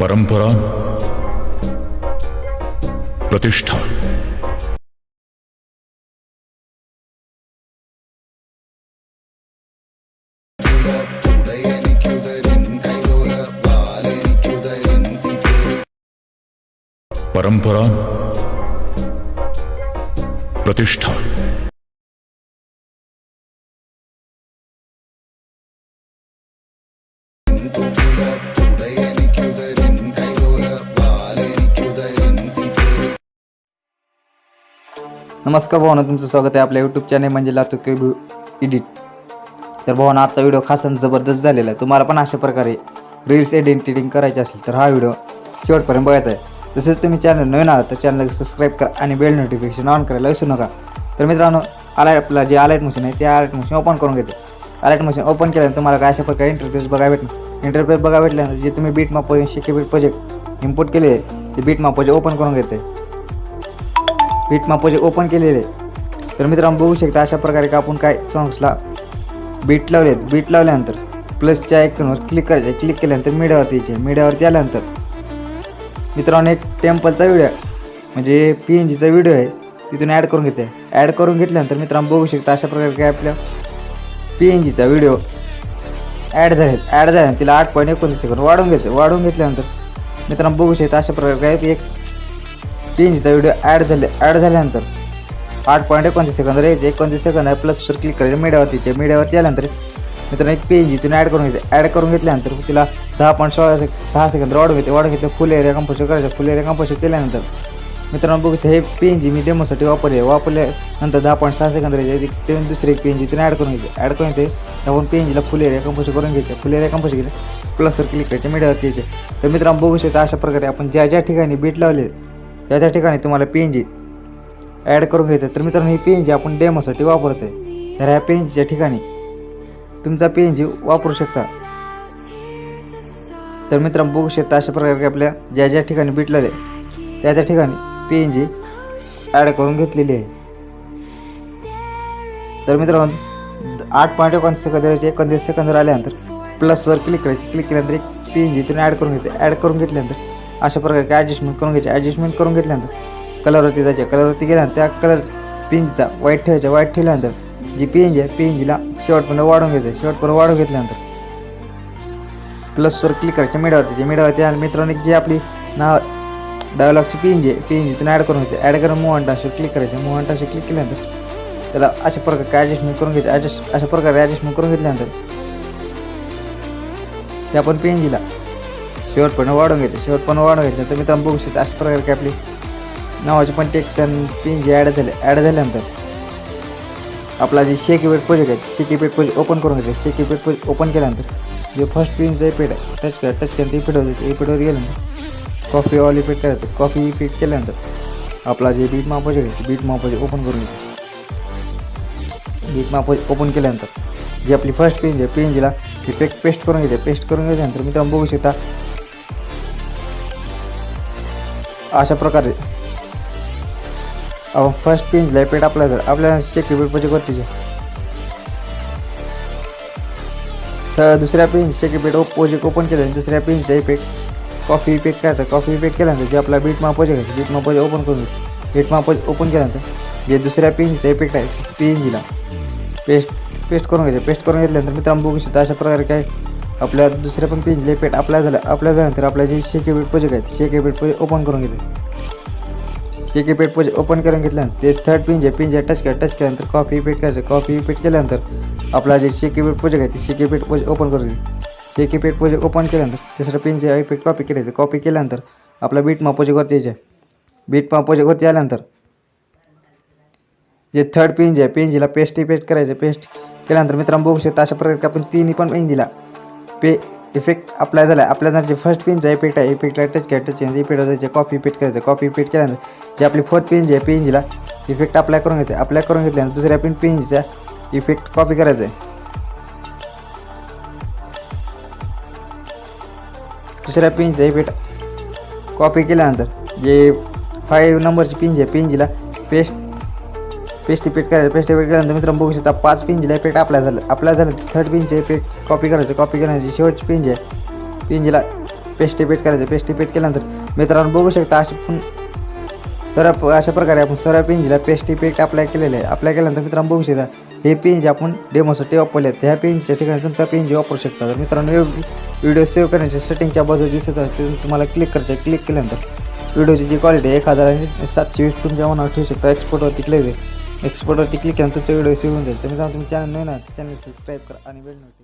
परंपरा प्रतिष्ठा परंपरा प्रतिष्ठा नमस्कार भावना तुमचं स्वागत आहे आपल्या यूट्यूब चॅनल म्हणजे लातूर रिव्ह्यू एडिट तर भावना आजचा व्हिडिओ खास जबरदस्त झालेला आहे. तुम्हाला पण अशा प्रकारे रील्स एडिटिंग करायची असेल तर हा व्हिडिओ शेवटपर्यंत बघायचा आहे. तसेच तुम्ही चॅनल नवीन आहात तर चॅनलला सबस्क्राईब करा आणि बेल नोटिफिकेशन ऑन करायला विसरू नका. तर मित्रांनो आलाय आपला जे अलर्ट मशीन आहे ते अलर्ट मशीन ओपन करून घेते. अलर्ट मशीन ओपन केल्यानंतर तुम्हाला काय अशा प्रकारे इंटरफेस बघा भेटणार? इंटरफेस बघा भेटल्यानंतर जे तुम्ही बीट मापोजे शिके बीट प्रोजेक्ट इम्पोर्ट केले ते बीट मापोजे ओपन करून घेते. बीट मापोजे ओपन केलेले. तर मित्रांनो बघू शकता अशा प्रकारे का आपण काय सॉंग्सला बीट लावलेत. बीट लावल्यानंतर प्लसच्या आयकनवर क्लिक करायचे. क्लिक केल्यानंतर मीडियावरती यायचे. मीडियावरती आल्यानंतर मित्रांनो एक टेम्पलचा व्हिडिओ म्हणजे पी एन जीचा व्हिडिओ आहे. तिथून ॲड करून घेते. ॲड करून घेतल्यानंतर मित्रांनो बघू शकता अशा प्रकारे काय आपल्या पी एन जीचा व्हिडिओ ॲड झाले ॲड झाल्यानंतर तिला आठ पॉईंट एकोणतीस सेकंद वाढवून घ्यायचं. वाढवून घेतल्यानंतर मित्रांनो बघू शकता अशा प्रकारे काय एक तीनचा व्हिडिओ ॲड झाले ॲड झाल्यानंतर आठ पॉईंट एकोणतीस सेकंद यायचे. एकोणतीस सेकंद आहे प्लसवर क्लिक करायचं. मीडियावरतीच्या मीडियावरती आल्यानंतर मित्रांनो एक पेज इथून ॲड करून घ्यायचं. ॲड करून घेतल्यानंतर तिला दहा पॉईंट सोळा सेक सहा सेकंद वाढून घेते वाढून घेतलं फुल एरिया कंपोज करायचं. फुल एरिया कंपोज केल्यानंतर मित्रांनो बघू हे पेन जी मी डेमोसाठी वापरले. वापरल्यानंतर दहा पॉईंट सहा सेकंद राहायचे ते दुसरे पेन जी तिने ॲड करून घ्यायचे. ॲड करून घेते आपण एन जीला फुल एरिया कंपोज करून घ्यायचे. फुल एरिया कंपोज प्लस प्लसवर क्लिक करायचे. मीडियावरती यायचे. तर मित्रांनो बघू शकता अशा प्रकारे आपण ज्या ज्या ठिकाणी बीट लावले या त्या ठिकाणी तुम्हाला पी एन जी ॲड करून घ्यायचं आहे. तर मित्रांनो ही पी एन जी आपण डेमोसाठी वापरतो आहे तर ह्या पी एन जीच्या ठिकाणी तुमचा पी एन जी वापरू शकता. तर मित्रांनो बघू शकता अशा प्रकारे आपल्या ज्या ज्या ठिकाणी बीट त्या त्या ठिकाणी पी एन जी ॲड करून घेतलेली आहे. तर मित्रांनो आठ पॉईंट एकोणीस सेकंद एकोणतीस सेकंदर आल्यानंतर प्लसवर क्लिक करायचे. क्लिक केल्यानंतर एक पी एन जी तुम्ही ॲड करून घेते ॲड करून घेतल्यानंतर अशा प्रकारे ॲडजस्टमेंट करून घ्यायचे? ॲडजस्टमेंट करून घेतल्यानंतर कलरवरती जायचे. कलरवरती गेल्यानंतर त्या कलर पिंजचा वाईट ठेवायचा. वाईट ठेवल्यानंतर जी पीएनजी आहे पीएनजीला शेवटपर्यंत वाढून घ्यायचं. शेवटपर्यंत वाढवून घेतल्यानंतर प्लसवर क्लिक करायचे मीडियावरती मेडावरती आणि मित्रांनी जी आपली नाव डायलॉगची पीएनजी आहे पीएनजी तुम्ही ॲड करून घ्यायचे ॲड करून मोहन टाशवर क्लिक करायचे. मूव टाशवर क्लिक केल्यानंतर त्याला अशा प्रकारे ॲडजस्टमेंट करून घ्यायचं? ॲडजस्ट अशा प्रकारे ॲडजस्टमेंट करून घेतल्यानंतर ते आपण पीएनजीला पण वाढवून घ्यायचे पण वाढवून घेतलं तर मित्रांनो बघू शकता अशा प्रकारे की आपली नावाचे पण टेक्स आणि पिन जे ॲड झाले ॲड झाल्यानंतर आपला जे शेकी पेट प्रोजेक्ट आहे शेकी पेट प्रोजेक्ट ओपन करून घेतलं शेकी पेट प्रोजेक्ट ओपन केल्यानंतर जे फर्स्ट पिनचं पेट आहे टच करा टच केलं इफेक्ट होते इफेक्टवर गेल्यानंतर कॉफी ऑल इफेक्ट करायचं. कॉफी इफेक्ट केल्यानंतर आपला जे बीट माप प्रोजेक्ट आहे बीट माप प्रोजेक्ट ओपन करून घेते. बीट माप ओपन केल्यानंतर जी आपली फर्स्ट पेंज आहे पेंजला जीला पेक पेस्ट करून घेते. पेस्ट करून घेतल्यानंतर मित्रांनो बघू शकता अशा प्रकारे. आपण फ़र्स्ट पेंजला पेट आपल्या जर आपल्याला शेकी पेट म्हणजे वरतीचे तर दुसऱ्या पेंज शेकी पेट प्रोजेक्ट ओपन केलं दुसऱ्या पेंजचा इफ़ेक्ट कॉफ़ी इफ़ेक्ट करायचा. कॉफ़ी इफ़ेक्ट केल्यानंतर जे आपला beat map project beat map open करून बीट माप ओपन केल्यानंतर जे दुसऱ्या पेंजचा इफ़ेक्ट आहे पेंजीला पेस्ट पेस्ट घ्यायचे. पेस्ट करून घेतल्यानंतर मित्रांनो बघू शकता अशा प्रकारे काय आपल्या दुसऱ्या पण पेंजला पेट आपल्या झालं, आपल्या आपल्या जे शेकी पेट प्रोजेक्ट आहेत, शेकी पेट प्रोजेक्ट ओपन करून घेते शेकी पेट पोज ओपन घेतल्यानंतर ते थर्ड पिंज आहे पिंज टच केलं टच केल्यानंतर कॉफ़ी पेट करायचं कॉफ़ी पेट केल्यानंतर आपला जे शेकी पेट पोज आहे शेकी पेट पोज ओपन करून शेकी पेट पोज ओपन केल्यानंतर तिसरं पिंज आहे पेट कॉपी केलं कॉपी केल्यानंतर आपला बीट मा प्रोजेक्टवरती यायचे. बीट मा प्रोजेक्टवरती आल्यानंतर जे थर्ड पिंज आहे पिंजीला पेस्ट पेस्ट करायचं पेस्ट केल्यानंतर मित्रांनो बघू शकता, अशा प्रकारे आपण तिन्ही पण पिंजीला पे इफेक्ट अप्लाय झाला आहे आपल्या जे फर्स्ट पिनचा इफेक्ट आहे इफेक्टला टच केला टच इफेक्ट होतं कॉपी पेट करायचं कॉपी पेट केल्यानंतर जे आपली फोर्थ पिन जी आहे पिनजीला इफेक्ट अप्लाय करून घ्यायचं अप्लाय करून घेतल्यानंतर दुसऱ्या पिन पिनजीचा इफेक्ट कॉपी करायचं आहे दुसऱ्या पिनचा इफेक्ट कॉपी केल्यानंतर जे फाईव्ह नंबरची पिन जी आहे पिनजीला पेस्ट पेस्ट इफेक्ट करायचं पेस्ट इफेक्ट केल्यानंतर मित्रांनो बघू शकता पाच पिंजला इफेक्ट आपल्या झालं अप्लाय झालं थर्ड पिनचे इफेक्ट कॉपी करायचं कॉपी करायची शेवटची पिंज. आहे पिंजीला पेस्ट इफेक्ट करायचं पेस्ट इफेक्ट केल्यानंतर मित्रांनो बघू शकता असे पण सर्व अशा प्रकारे आपण सर्व पिंजला पेस्ट इफेक्ट अप्लाय केलेले आहे. अप्लाय केल्यानंतर मित्रांनो बघू शकता हे पेंज आपण डेमोसाठी वापरले आहेत त्या पेंजच्या ठिकाणी तुमचा पेंज वापरू शकता. तर मित्रांनो योग्य व्हिडिओ सेव्ह करण्याच्या सेटिंगच्या बाजू दिसत आहे. तुम्हाला क्लिक करायचं क्लिक केल्यानंतर व्हिडिओची जी क्वालिटी एक हजार आणि सातशे वीस तुमच्या मनावर ठेवू शकता. एक्सपोर्टवरती क्लिक एक्सपोर्टवरती क्लिक केल्यानंतर तुमचा व्हिडिओ सेव्ह होऊन जाईल. तर मित्रांनो तुम्ही चॅनल नाही ना चॅनल सबस्क्राईब करा आणि वेळ नव्हती